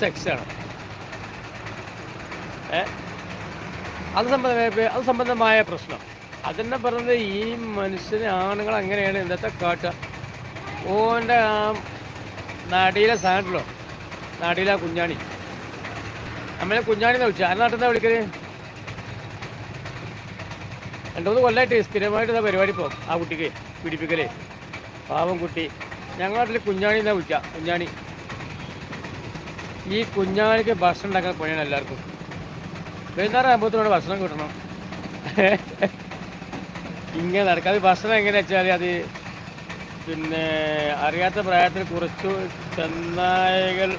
സെക്സാണ് ഏ? അത് സംബന്ധമായ അത് സംബന്ധമായ പ്രശ്നം. അതെന്നെ പറഞ്ഞത് ഈ മനുഷ്യന് ആണുങ്ങൾ അങ്ങനെയാണ് ഇന്നത്തെ കാട്ട. ഓന്റെ ആ നാടിയിലെ സാധനമല്ലോ നാടിയിലെ കുഞ്ഞാണി. നമ്മളെ കുഞ്ഞാണി എന്ന് വിളിച്ചു. ആ നാട്ടിൽ നിന്നാ വിളിക്കൽ? രണ്ടു മൂന്ന് കൊല്ലമായിട്ട് സ്ഥിരമായിട്ട് പരിപാടി പോകും ആ കുട്ടിക്ക് പിടിപ്പിക്കലേ പാവം കുട്ടി. ഞങ്ങളുടെ നാട്ടിൽ കുഞ്ഞാണി എന്നാ വിളിക്കുക കുഞ്ഞാണി. ഈ കുഞ്ഞാലിക്ക് ഭക്ഷണം ഉണ്ടാക്കാൻ പണിയാണ് എല്ലാവർക്കും. വൈകുന്നേരം ആകുമ്പോഴത്തേനോട് ഭക്ഷണം കിട്ടണം. ഇങ്ങനെ നടക്കാതെ ഭക്ഷണം എങ്ങനെയാ വെച്ചാൽ അത് പിന്നെ അറിയാത്ത പ്രായത്തിൽ കുറച്ചു ചെന്നായകൾ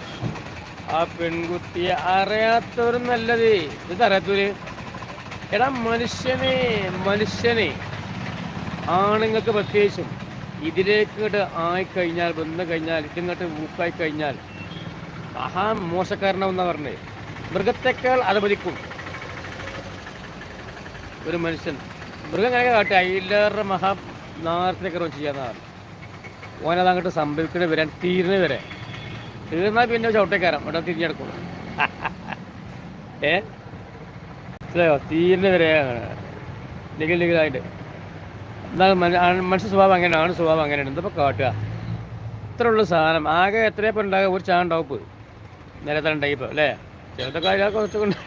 ആ പെൺകുട്ടിയെ അറിയാത്തവരും നല്ലത്. ഇത് അറിയാത്തവര് എടാ മനുഷ്യനെ മനുഷ്യനെ. ആണുങ്ങൾക്ക് പ്രത്യേകിച്ചും ഇതിലേക്ക് ഇങ്ങോട്ട് ആയിക്കഴിഞ്ഞാൽ വന്നു കഴിഞ്ഞാൽ ഇതിങ്ങോട്ട് ഊക്കായി കഴിഞ്ഞാൽ മഹാ മോശക്കാരനാവുന്ന പറഞ്ഞത് മൃഗത്തെക്കാൾ അതപതിക്കും ഒരു മനുഷ്യൻ മൃഗം അങ്ങനെ കാട്ടെ അയിലേറെ മഹാ നാർത്തിനൊക്കെ ചെയ്യാന്നാണ് ഓനത് അങ്ങോട്ട് സംഭവിക്കണ വരാൻ തീരുന്ന വരെ. തീർന്നാൽ പിന്നെ ചവിട്ടേക്കാരം. ഇവിടെ തിരിഞ്ഞെടുക്കും ഏ? മനസ്സിലായോ? തീരുന്ന വരെ നികിൽ നികിലായിട്ട് എന്നാൽ മനുഷ്യ സ്വഭാവം അങ്ങനെയാണ് സ്വഭാവം അങ്ങനെയാണ്. എന്തപ്പോൾ കാട്ടുക? ഇത്രയുള്ള സാധനം. ആകെ എത്രയപ്പോൾ ഉണ്ടാകുക ഒരു ചാൻ നിലത്തരം ടൈപ്പ് അല്ലേ? ചിലതൊക്കെ കുറച്ച് കുറച്ചുകൊണ്ട്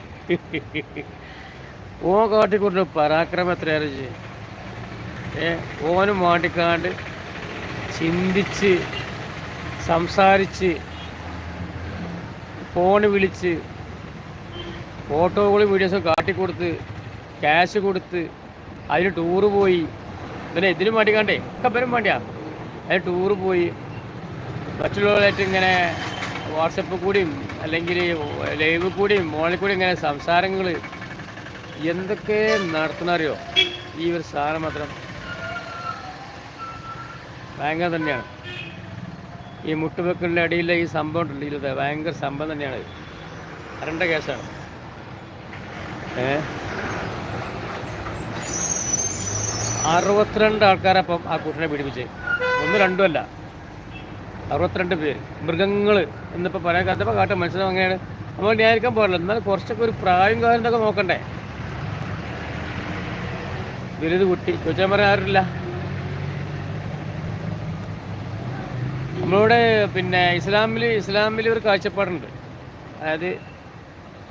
ഓ കാട്ടിക്കൊണ്ട് പരാക്രമം എത്രയേറെ ചെയ്യും ഏ ഓനും മാട്ടിക്കാണ്ട് ചിന്തിച്ച് സംസാരിച്ച് ഫോണ് വിളിച്ച് ഫോട്ടോകളും വീഡിയോസും കാട്ടിക്കൊടുത്ത് ക്യാഷ് കൊടുത്ത് അതിന് ടൂറ് പോയി. പിന്നെ ഇതിനും കണ്ടേ ഒക്കെ വരും വേണ്ടിയാ. അതിന് ടൂറ് പോയി. മറ്റുള്ളവരായിട്ട് ഇങ്ങനെ വാട്സപ്പ് കൂടിയും അല്ലെങ്കിൽ ലൈവ് കൂടിയും മോളിൽ കൂടി ഇങ്ങനെ സംസാരങ്ങൾ എന്തൊക്കെ നടത്തുന്നറിയോ? ഈ ഒരു സാധനം മാത്രം. ഭയങ്കര തന്നെയാണ്. ഈ മുട്ടുവെക്കലിന്റെ അടിയിലെ ഈ സംഭവം ഉണ്ടല്ലോ ഭയങ്കര സംഭവം തന്നെയാണ്. അറിയേണ്ട കേസാണ്. ഏ? അറുപത്തിരണ്ട് ആൾക്കാരപ്പം ആ കുട്ടിനെ പീഡിപ്പിച്ച്. ഒന്ന് രണ്ടും അല്ല. അറുപത്തിരണ്ട് പേര്. മൃഗങ്ങൾ എന്നിപ്പോൾ പറയാൻ കാത്തപ്പോൾ കാട്ടെ. മനുഷ്യനും അങ്ങനെയാണ് നമ്മൾ ന്യായീകരിക്കാൻ പാടില്ല. എന്നാൽ കുറച്ചൊക്കെ ഒരു പ്രായം കാലത്തൊക്കെ നോക്കണ്ടേ? ദുരിത് കുട്ടി. ചോദിച്ചാൽ പറയാൻ ആരില്ല നമ്മളിവിടെ പിന്നെ ഇസ്ലാമിൽ ഇസ്ലാമിൽ ഒരു കാഴ്ചപ്പാടുണ്ട്. അതായത്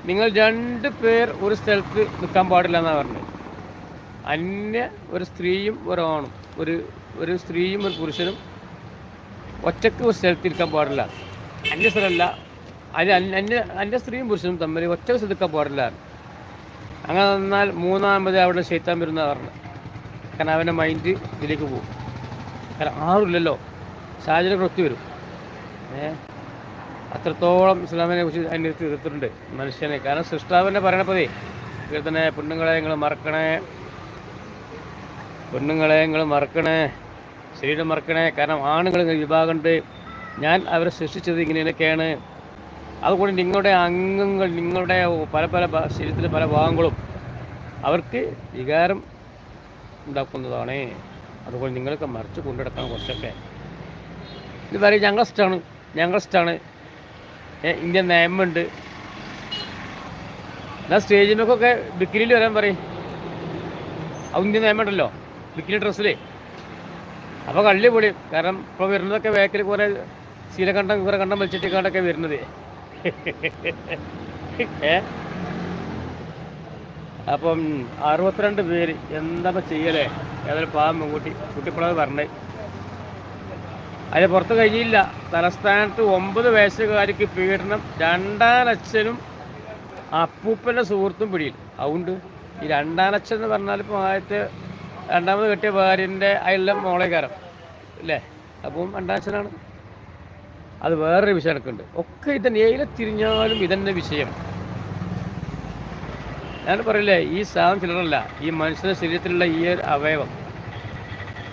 നിങ്ങൾ രണ്ട് പേർ ഒരു സ്ഥലത്ത് നിൽക്കാൻ പാടില്ല എന്നാണ് പറഞ്ഞത്. അന്യ ഒരു സ്ത്രീയും ഒരാണും ഒരു ഒരു സ്ത്രീയും ഒരു പുരുഷനും ഒറ്റയ്ക്ക് ഒരു സ്ഥലത്ത് ഇരിക്കാൻ പാടില്ല. അന്യ സ്ഥലമല്ല. അത് അന്യ അന്യ സ്ത്രീയും പുരുഷനും തമ്മിൽ ഒറ്റ സ്ഥലത്തിരിക്കാൻ പാടില്ല. അങ്ങനെ നിന്നാൽ മൂന്നാമത് അവിടെ ശൈത്താൻ വരുന്ന പറഞ്ഞത് കാരണം അവന്റെ മൈൻഡ് ഇതിലേക്ക് പോകും. കാരണം ആരുമില്ലല്ലോ. സാഹചര്യങ്ങൾ വരും ഏ? അത്രത്തോളം ഇസ്ലാമിനെ കുറിച്ച് അന്വേഷിച്ച് തീർത്തിട്ടുണ്ട് മനുഷ്യനെ. കാരണം സൃഷ്ടാവിനെ പറയണപ്പതേ തന്നെ പെണ്ണുങ്ങളെ നിങ്ങൾ മറക്കണേ. പെണ്ണുങ്ങളെ നിങ്ങൾ മറക്കണേ. ശരീരം മറക്കണേ. കാരണം ആണുങ്ങൾ വിഭാഗമുണ്ട്. ഞാൻ അവരെ സൃഷ്ടിച്ചത് ഇങ്ങനെയൊക്കെയാണ്. അതുകൊണ്ട് നിങ്ങളുടെ അംഗങ്ങൾ നിങ്ങളുടെ പല പല ശരീരത്തിലെ പല ഭാഗങ്ങളും അവർക്ക് വികാരം ഉണ്ടാക്കുന്നതാണ്. അതുകൊണ്ട് നിങ്ങളൊക്കെ മറിച്ച് കൊണ്ടെടുക്കണം കുറച്ചൊക്കെ. ഇത് പറയും ഞങ്ങൾ ഇഷ്ടമാണ് ഞങ്ങൾ ഇഷ്ടമാണ് ഇന്ത്യൻ നിയമമുണ്ട്. എന്നാൽ സ്റ്റേജിനൊക്കെ ബിക്കിനിൽ വരാൻ പറയും. അത് ഇന്ത്യൻ നിയമമുണ്ടല്ലോ. ബിക്കിനി ഡ്രസ്സിലേ. അപ്പോൾ കള്ളി കാരണം ഇപ്പോൾ വരുന്നതൊക്കെ വേക്കിൽ കുറേ ശീലകണ്ഠം കുറേ കണ്ടം വലിച്ചിട്ടേക്കാണ്ടൊക്കെ വരുന്നത് അപ്പം അറുപത്തിരണ്ട് പേര് എന്താ ചെയ്യലേ? ഏതൊരു പാവം കുട്ടി കുട്ടിപ്പുള്ളത് പറഞ്ഞേ. അതിന് പുറത്ത് കഴിഞ്ഞില്ല. തലസ്ഥാനത്ത് ഒമ്പത് വയസ്സുകാരിക്ക് പീഡനം രണ്ടാനച്ഛനും അപ്പൂപ്പന്റെ സുഹൃത്തും പിടിയിൽ. അതുകൊണ്ട് ഈ രണ്ടാനച്ഛൻ എന്ന് പറഞ്ഞാൽ ഇപ്പോൾ ആദ്യത്തെ രണ്ടാമത് കെട്ടിയ ഭാര്യന്റെ അയലിലെ മോളേക്കാരം. അല്ലേ അപ്പം രണ്ടാനച്ഛനാണ് അത് വേറൊരു വിഷയം എടുക്കുന്നുണ്ട് ഒക്കെ ഇതന്നെ ഏതിലെ തിരിഞ്ഞാലും ഇതന്നെ വിഷയം. ഞാൻ പറയില്ലേ ഈ സാധനം ചിലരല്ല ഈ മനുഷ്യന്റെ ശരീരത്തിലുള്ള ഈ ഒരു അവയവം.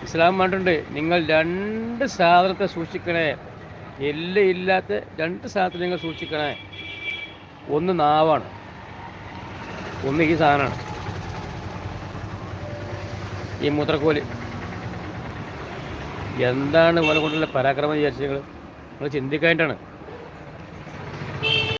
ഇസ്ലാം പറഞ്ഞിട്ടുണ്ട് നിങ്ങൾ രണ്ട് സാധനത്തെ സൂക്ഷിക്കണേ. എല്ല് ഇല്ലാത്ത രണ്ട് സാധനത്തെ നിങ്ങൾ സൂക്ഷിക്കണേ. ഒന്ന് നാവാണ്. ഒന്ന് ഈ സാധനമാണ്. ഈ മൂത്രക്കോൽ. എന്താണ് ഇവനെ കൊണ്ടുള്ള പരാക്രമം വിചാരിച്ചത് നിങ്ങൾ നിങ്ങൾ